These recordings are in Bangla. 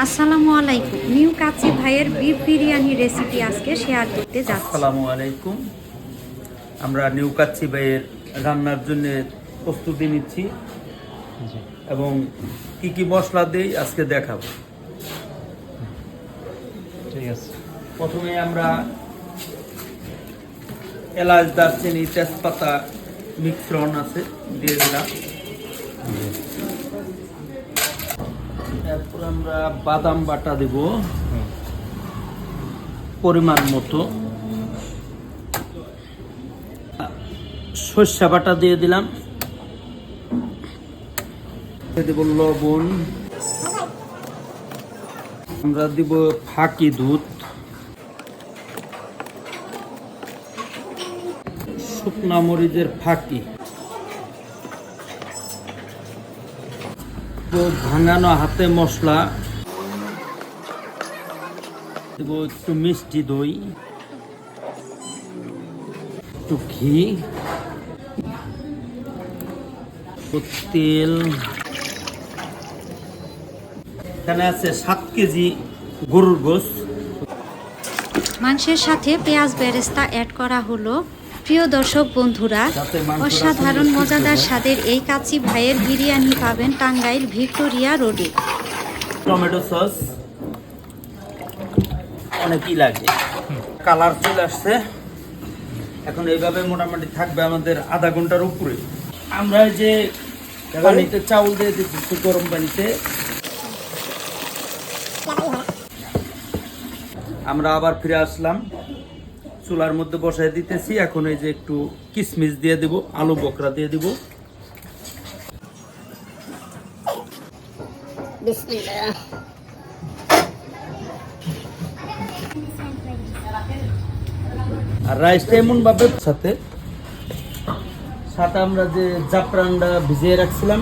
আসসালামু আলাইকুম। নিউ কাচি ভাইয়ের বিফ বিরিয়ানি রেসিপি আজকে শেয়ার করতে যাচ্ছি। আসসালামু আলাইকুম। আমরা নিউ কাচ্চি ভাইয়ের রান্নার জন্য প্রস্তুতি নিচ্ছি এবং কি কি মশলা দেই আজকে দেখাবো। ঠিক আছে। প্রথমে আমরা এলাচ দারচিনি তেজপাতা মিশ্রণ আছে দিয়ে দিলাম। তারপর আমরা বাদাম বাটা দেব। পরিমাণ মতো। সর্ষা বাটা দিয়ে দিলাম। দেব লবণ। আমরা দিব ফাঁকি দুধ। শুকনা মরিচের ফাঁকি। তো ভাঙানো হাতে মশলা। দেব একটু মিষ্টি দই। একটু ঘি। তেল। এখানে আছে সাত কেজি গরুর গোস মাংসের সাথে পেঁয়াজ বেরেস্তা অ্যাড করা হলো। প্রিয় দর্শক বন্ধুরা অসাধারণ মজাদার। স্বাদের এই কাচি ভাইয়ের বিরিয়ানি পাবেন টাঙ্গাইল ভিক্টোরিয়া রোডে। Tomato sauce. অনেকই লাগে। কালার চলে আসছে। এখন এইভাবে মোটামুটি থাকবে আমাদের আধা ঘণ্টার উপরে। আমরা যে পানিতে চাউল দিয়ে দিচ্ছি গরম পানিতে। আমরা আবার ফিরে আসলাম। চুলার মধ্যে বসাই দিতেছি। এখন এই যে একটু কিশমিশ দিয়ে দিব আলু বকরা দিয়ে দিব। আর রাইসটা এমন ভাবে সাথে সাথে আমরা যে জাফরানটা ভিজিয়ে রাখছিলাম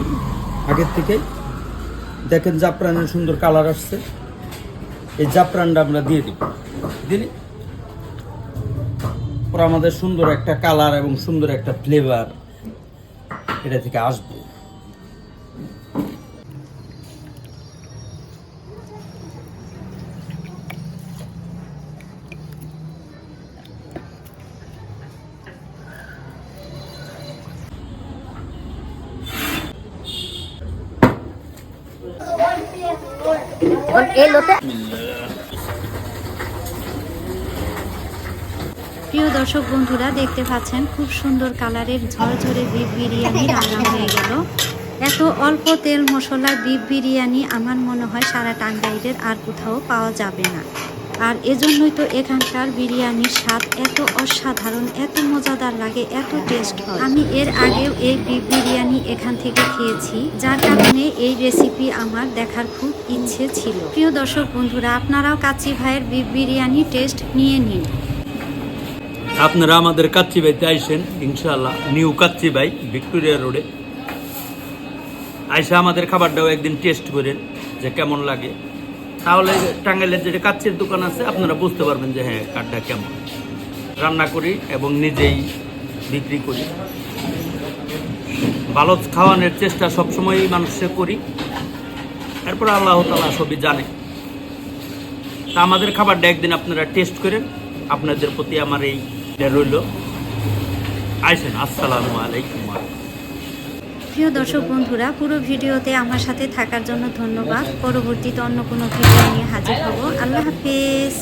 আগের থেকে দেখেন জাফরানের সুন্দর কালার আসছে। এই জাফরানটা আমরা দিয়ে দিব। দিলি? পর আমাদের সুন্দর একটা কালার এবং সুন্দর একটা ফ্লেভার এটা থেকে আসবে। এই প্রিয় দর্শক বন্ধুরা, দেখতে পাচ্ছেন খুব সুন্দর কালারের ঝরঝরে বিফ বিরিয়ানি রান্না হয়ে গেল। এত অল্প তেল মশলা বিফ বিরিয়ানি আমার মনে হয় সারা টাঙ্গাইলের আর কোথাও পাওয়া যাবে না। আর এজন্যই তো এখানকার বিরিয়ানির স্বাদ এত অসাধারণ, এত মজাদার লাগে, এত টেস্ট হয়। আমি এর আগেও এই বিরিয়ানি এখান থেকে খেয়েছি, যার কারণে এই রেসিপি আমার দেখার খুব ইচ্ছে ছিল। প্রিয় দর্শক বন্ধুরা, আপনারাও কাচ্চি ভাইয়ের বিফ বিরিয়ানি টেস্ট নিয়ে নিন। আপনারা আমাদের কাচ্চি বাইতে আইসেন, ইনশাআল্লাহ, নিউ কাচ্চি বাই ভিক্টোরিয়া রোডে। আইসা আমাদের খাবারটাও একদিন টেস্ট করেন, যে কেমন লাগে। তাহলে টাঙ্গাইলের যেটা কাচ্চির দোকান আছে, আপনারা বুঝতে পারবেন যে হ্যাঁ কাঠটা কেমন। রান্না করি এবং নিজেই বিক্রি করি। ভালো খাওয়ানোর চেষ্টা সবসময়ই মানুষে করি। এরপর আল্লাহ তালা সবই জানে। তা আমাদের খাবারটা একদিন আপনারা টেস্ট করেন। আপনাদের প্রতি আমার এই রইল। আইসেন আসসালামু আলাইকুম। প্রিয় দর্শক বন্ধুরা পুরো ভিডিওতে আমার সাথে থাকার জন্য ধন্যবাদ। পরবর্তীতে অন্য কোনো ভিডিও নিয়ে হাজির হব। আল্লাহ হাফেজ।